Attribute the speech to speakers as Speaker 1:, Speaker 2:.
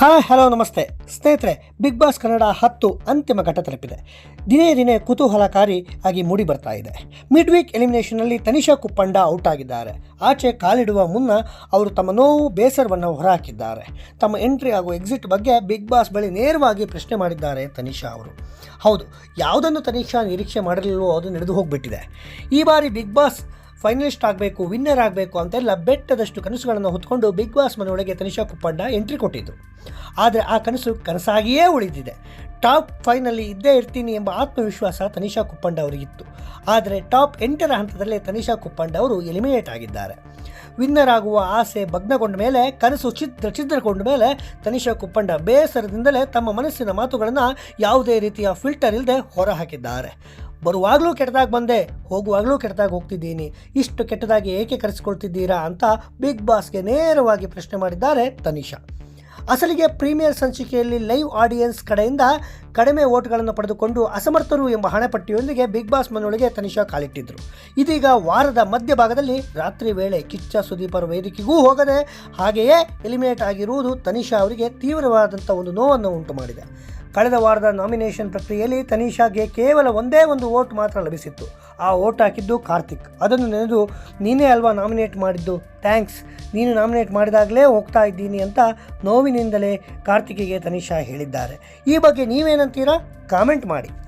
Speaker 1: Hi, hello, ನಮಸ್ತೆ. ಸ್ನೇಹಿತರೆ big boss Kannada ಹತ್ತು ಅಂತಿಮ ಘಟ್ಟ ತಲುಪಿದೆ. ದಿನೇ ದಿನೇ ಕುತೂಹಲಕಾರಿ ಆಗಿ ಮೂಡಿ ಬರ್ತಾ ಇದೆ. ಮಿಡ್ ವೀಕ್ ಎಲಿಮಿನೇಷನ್ನಲ್ಲಿ ತನಿಷಾ ಕುಪ್ಪಂಡ ಔಟ್ ಆಗಿದ್ದಾರೆ. ಆಚೆ ಕಾಲಿಡುವ ಮುನ್ನ ಅವರು ತಮ್ಮ ನೋವು, ಬೇಸರವನ್ನು ಹೊರಹಾಕಿದ್ದಾರೆ. ತಮ್ಮ ಎಂಟ್ರಿ ಹಾಗೂ ಎಕ್ಸಿಟ್ ಬಗ್ಗೆ ಬಿಗ್ ಬಾಸ್ ಬಳಿ ನೇರವಾಗಿ ಪ್ರಶ್ನೆ ಮಾಡಿದ್ದಾರೆ ತನಿಷಾ ಅವರು. ಹೌದು, ಯಾವುದನ್ನು ತನಿಷಾ ನಿರೀಕ್ಷೆ ಮಾಡಿರಲಿಲ್ಲವೋ ಅದು ನಡೆದು ಹೋಗಿಬಿಟ್ಟಿದೆ. ಈ ಬಾರಿ ಬಿಗ್ ಬಾಸ್ ಫೈನಲಿಸ್ಟ್ ಆಗಬೇಕು, ವಿನ್ನರ್ ಆಗಬೇಕು ಅಂತೆಲ್ಲ ಬೆಟ್ಟದಷ್ಟು ಕನಸುಗಳನ್ನು ಹೊತ್ಕೊಂಡು ಬಿಗ್ ಬಾಸ್ ಮನೆಯೊಳಗೆ ತನಿಷಾ ಕುಪ್ಪಣ್ಣ ಎಂಟ್ರಿ ಕೊಟ್ಟಿದ್ದು ಆದರೆ ಆ ಕನಸು ಕನಸಾಗಿಯೇ ಉಳಿದಿದೆ. ಟಾಪ್ ಫೈನಲ್ಲಿ ಇದ್ದೇ ಇರ್ತೀನಿ ಎಂಬ ಆತ್ಮವಿಶ್ವಾಸ ತನಿಷಾ ಕುಪ್ಪಂಡ ಅವರಿಗಿತ್ತು. ಆದರೆ ಟಾಪ್ ಎಂಟರ ಹಂತದಲ್ಲೇ ತನಿಷಾ ಕುಪ್ಪಂಡ ಅವರು ಎಲಿಮಿನೇಟ್ ಆಗಿದ್ದಾರೆ. ವಿನ್ನರ್ ಆಗುವ ಆಸೆ ಭಗ್ನಗೊಂಡ ಮೇಲೆ, ಕನಸು ಚಿತ್ರ ಛಿದ್ರಗೊಂಡ ಮೇಲೆ ತನಿಷಾ ಕುಪ್ಪಂಡ ಬೇಸರದಿಂದಲೇ ತಮ್ಮ ಮನಸ್ಸಿನ ಮಾತುಗಳನ್ನು ಯಾವುದೇ ರೀತಿಯ ಫಿಲ್ಟರ್ ಇಲ್ಲದೆ ಹೊರಹಾಕಿದ್ದಾರೆ. ಬರುವಾಗಲೂ ಕೆಟ್ಟದಾಗಿ ಬಂದೆ, ಹೋಗುವಾಗಲೂ ಕೆಟ್ಟದಾಗಿ ಹೋಗ್ತಿದ್ದೀನಿ. ಇಷ್ಟು ಕೆಟ್ಟದಾಗಿ ಏಕೆ ಕರೆಸಿಕೊಳ್ತಿದ್ದೀರಾ ಅಂತ ಬಿಗ್ ಬಾಸ್ಗೆ ನೇರವಾಗಿ ಪ್ರಶ್ನೆ ಮಾಡಿದ್ದಾರೆ ತನಿಷಾ. ಅಸಲಿಗೆ ಪ್ರೀಮಿಯರ್ ಸಂಚಿಕೆಯಲ್ಲಿ ಲೈವ್ ಆಡಿಯನ್ಸ್ ಕಡೆಯಿಂದ ಕಡಿಮೆ ಓಟ್ಗಳನ್ನು ಪಡೆದುಕೊಂಡು ಅಸಮರ್ಥರು ಎಂಬ ಹಣೆಪಟ್ಟಿಯೊಂದಿಗೆ ಬಿಗ್ ಬಾಸ್ ಮನೊಳಗೆ ತನಿಷಾ ಕಾಲಿಟ್ಟಿದ್ರು. ಇದೀಗ ವಾರದ ಮಧ್ಯಭಾಗದಲ್ಲಿ ರಾತ್ರಿ ವೇಳೆ ಕಿಚ್ಚ ಸುದೀಪರ ವೇದಿಕೆಗೂ ಹೋಗದೆ ಹಾಗೆಯೇ ಎಲಿಮಿನೇಟ್ ಆಗಿರುವುದು ತನಿಷಾ ಅವರಿಗೆ ತೀವ್ರವಾದಂಥ ಒಂದು ನೋವನ್ನು ಉಂಟು ಮಾಡಿದೆ ಕಳೆದ ವಾರದ ನಾಮಿನೇಷನ್ ಪ್ರಕ್ರಿಯೆಯಲ್ಲಿ ತನಿಷಾಗೆ ಕೇವಲ ಒಂದೇ ಒಂದು ಓಟ್ ಮಾತ್ರ ಲಭಿಸಿತ್ತು. ಆ ಓಟ್ ಹಾಕಿದ್ದು ಕಾರ್ತಿಕ್. ಅದನ್ನು ನೆನೆದು, ನೀನೇ ಅಲ್ವಾ ನಾಮಿನೇಟ್ ಮಾಡಿದ್ದು? ಥ್ಯಾಂಕ್ಸ್. ನೀನು ನಾಮಿನೇಟ್ ಮಾಡಿದಾಗಲೇ ಹೋಗ್ತಾ ಇದ್ದೀನಿ ಅಂತ ನೋವಿನಿಂದಲೇ ಕಾರ್ತಿಕಿಗೆ ತನಿಷಾ ಹೇಳಿದ್ದಾರೆ. ಈ ಬಗ್ಗೆ ನೀವೇನಂತೀರಾ? ಕಾಮೆಂಟ್ ಮಾಡಿ.